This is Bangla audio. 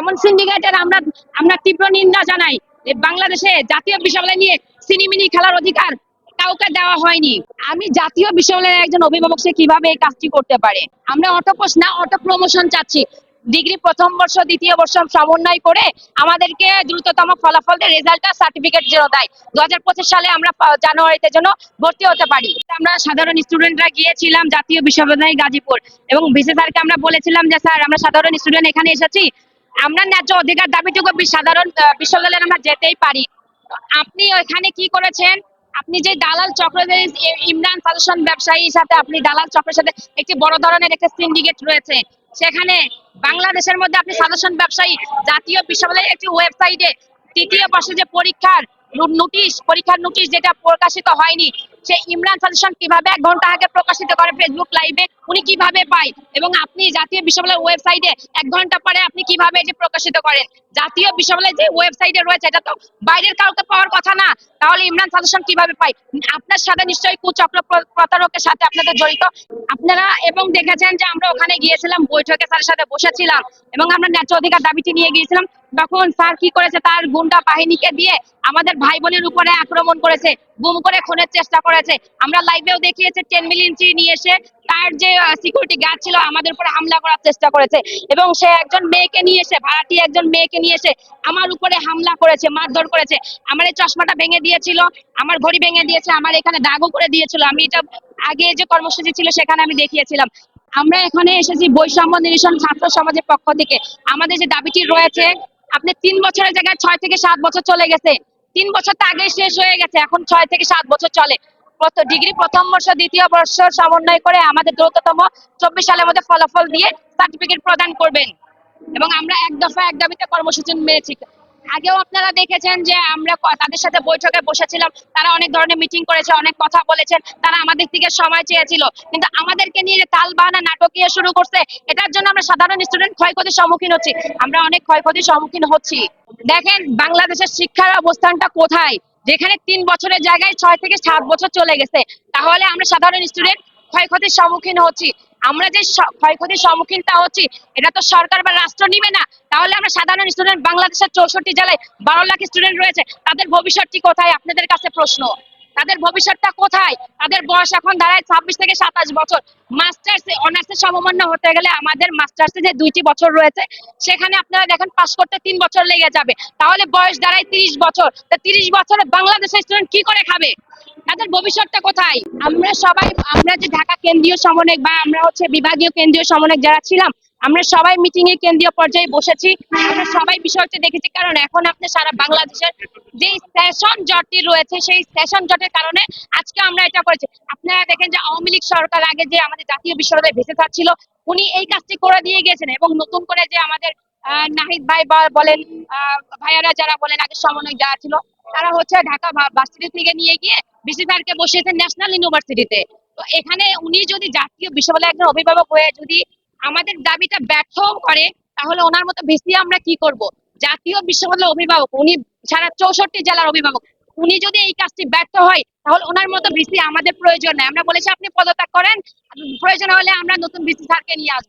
এমন সিন্ডিকেটের আমরা আমরা তীব্র নিন্দা জানাই বাংলাদেশে জাতীয় বিশ্ববিদ্যালয় নিয়ে সিনিমিনি খেলার অধিকার কাউকে দেওয়া হয়নি। আমি জাতীয় বিশ্ববিদ্যালয়ের একজন অভিভাবক সে কীভাবে এই কাজটি করতে পারে? আমরা অটোপোস না অটো প্রমোশন চাচ্ছি। ডিগ্রি প্রথম বর্ষ, দ্বিতীয় বর্ষ সমন্বয় করে আমাদেরকে দ্রুততম ফলাফল দিয়ে রেজাল্ট সার্টিফিকেট যেন দেয়। দু হাজার পঁচিশ সালে আমরা জানুয়ারিতে যেন ভর্তি হতে পারি। আমরা সাধারণ স্টুডেন্টরা গিয়েছিলাম জাতীয় বিশ্ববিদ্যালয় গাজীপুর এবং বিসি স্যারকে আমরা বলেছিলাম যে, স্যার, আমরা সাধারণ স্টুডেন্ট এখানে এসেছি। আমরা ন্যায্য অধিকার দাবিটুকু সাধারণ বিশ্ববিদ্যালয়ে আমরা যেতেই পারি। আপনি ওইখানে কি করেছেন? আপনি যে দালাল চক্র ইমরান সাজেশন ব্যবসায়ীর সাথে, আপনি দালাল চক্রের সাথে একটি বড় ধরনের একটা সিন্ডিকেট রয়েছে। সেখানে বাংলাদেশের মধ্যে আপনি সাজেশন ব্যবসায়ী, জাতীয় বিশ্ববিদ্যালয়ের একটি ওয়েবসাইটে তৃতীয় বর্ষে যে পরীক্ষার নোটিশ পরীক্ষার নোটিশ যেটা প্রকাশিত হয়নি সে ইমরান সাজেশন কীভাবে এক ঘণ্টা আগে প্রকাশিত করে ফেসবুক লাইভে উনি কীভাবে পায়? এবং আপনি জাতীয় বিশ্ববিদ্যালয়ের ওয়েবসাইটে এক ঘণ্টা পরে আপনি কীভাবে এটি প্রকাশিত করেন? জাতীয় বিশ্ববিদ্যালয়ের যে ওয়েবসাইটে রয়েছে, এটা তো বাইরের কাউকে পাওয়ার কথা না। তাহলে ইমরান সাজেশন কীভাবে পায়? আপনার সাথে নিশ্চয়ই কুচক্র প্রতারকের সাথে আপনাদের জড়িত। আপনারা এবং দেখেছেন যে আমরা ওখানে গিয়েছিলাম, বৈঠকে স্যারের সাথে বসেছিলাম এবং আমরা ন্যায্য অধিকার দাবিটি নিয়ে গিয়েছিলাম। তখন স্যার কি করেছে? তার গুন্ডা বাহিনীকে দিয়ে আমাদের ভাই বোনের উপরে আক্রমণ করেছে। গুম করে খুনের চেষ্টা করেছে আমরা লাইভেও দেখিয়েছে টেন মিলিয়ন নিয়ে এসে তার যে সিকিউরিটি গার্ড ছিল আমাদের উপরে হামলা করার চেষ্টা করেছে। এবং সে একজন মেয়েকে নিয়ে এসে, ভাড়াটি একজন মেয়েকে নিয়ে এসে আমার উপরে হামলা করেছে, মারধর করেছে। আমার এই চশমাটা ভেঙে দিয়েছিল, আমার ঘড়ি ভেঙে দিয়েছে, আমার এখানে দাগও করে দিয়েছিল। আমি এটা আগে যে কর্মসূচি ছিল সেখানে আমি দেখিয়েছিলাম। আমরা এখানে এসেছি বৈষম্য নিরসন ছাত্র সমাজের পক্ষ থেকে। আমাদের যে দাবিটি রয়েছে, আপনি তিন বছরের জায়গায় ছয় থেকে সাত বছর চলে গেছে। তিন বছর তো আগে শেষ হয়ে গেছে, এখন ছয় থেকে সাত বছর চলে। ডিগ্রি? প্রথম বর্ষ, দ্বিতীয় বর্ষ সমন্বয় করে আমাদের দ্রুততম চব্বিশ সালের মধ্যে ফলাফল দিয়ে সার্টিফিকেট প্রদান করবেন। এবং আমরা এক দফা এক দাবিতে কর্মসূচি মেনেছি আগেও আপনারা দেখেছেন যে আমরা তাদের সাথে বৈঠকে বসেছিলাম। তারা অনেক ধরনের মিটিং করেছে, অনেক কথা বলেছেন। তারা আমাদের থেকে সময় চেয়েছিল। কিন্তু আমাদেরকে নিয়ে তাল বাহানা নাটকীয় শুরু করছে। এটার জন্য আমরা সাধারণ স্টুডেন্ট ক্ষয়ক্ষতির সম্মুখীন হচ্ছি। আমরা অনেক ক্ষয়ক্ষতির সম্মুখীন হচ্ছি। দেখেন, বাংলাদেশের শিক্ষার অবস্থানটা কোথায়? যেখানে তিন বছরের জায়গায় ছয় থেকে সাত বছর চলে গেছে। তাহলে আমরা সাধারণ স্টুডেন্ট ক্ষয়ক্ষতির সম্মুখীন হচ্ছি। আমরা যে ক্ষয়ক্ষতির সম্মুখীন তা হচ্ছি, এটা তো সরকার বা রাষ্ট্র নিবে না। তাহলে আমরা সাধারণ স্টুডেন্ট বাংলাদেশের চৌষট্টি জেলায় বারো লাখ স্টুডেন্ট রয়েছে। তাদের ভবিষ্যৎটি কোথায়? আপনাদের কাছে প্রশ্ন। তাদের ভবিষ্যৎটা কোথায়? তাদের বয়স এখন দাঁড়ায় ছাব্বিশ থেকে সাতাশ বছর। মাস্টার্স অনার্স এর সমমান্য হতে গেলে আমাদের মাস্টার্স যে দুইটি বছর রয়েছে, সেখানে আপনারা দেখেন পাস করতে তিন বছর লেগে যাবে। তাহলে বয়স দাঁড়ায় তিরিশ বছর। তা তিরিশ বছরে বাংলাদেশের স্টুডেন্ট কি করে খাবে? তাদের ভবিষ্যৎটা কোথায়? আমরা সবাই, আমরা যে ঢাকা কেন্দ্রীয় সমন্বয়ক বা আমরা হচ্ছে বিভাগীয় কেন্দ্রীয় সমন্বয়ক যারা ছিলাম আমরা সবাই মিটিং এ কেন্দ্রীয় পর্যায়ে বসেছি, আমরা সবাই বিষয়টি দেখেছি, কারণ এখন আপনি সারা বাংলাদেশের যে সেশন জটটি রয়েছে, সেই সেশন জটের কারণে আজকে আমরা এটা করেছি। আপনারা দেখেন যে আওয়ামী লীগ সরকার আগে যে আমাদের জাতীয় বিশ্ববিদ্যালয়ে ভেসে থাকছিল, উনি এই কাজটি করে দিয়ে গিয়েছেন এবং নতুন করে যে আমাদের নাহিদ ভাই বলেন ভাইয়ারা যারা বলেন, আগে সমন্বয় যারা ছিল, তারা হচ্ছে ঢাকা ভার্সিটি থেকে নিয়ে গিয়ে বিসি স্যারকে বসিয়েছেন ন্যাশনাল ইউনিভার্সিটিতে তো এখানে উনি যদি জাতীয় বিশ্ববিদ্যালয়ের একজন অভিভাবক হয়ে যদি আমাদের দাবিটা ব্যর্থ করে, তাহলে ওনার মতো বেশি আমরা কি করব? জাতীয় বিশ্ববিদ্যালয়ের অভিভাবক, উনি সারা চৌষট্টি জেলার অভিভাবক, উনি যদি এই কাজটি ব্যর্থ হয়, তাহলে ওনার মতো ভিসি আমাদের প্রয়োজন নেই। আমরা বলেছি আপনি পদত্যাগ করেন, প্রয়োজন হলে আমরা নতুন ভিসি স্যারকে নিয়ে আসব।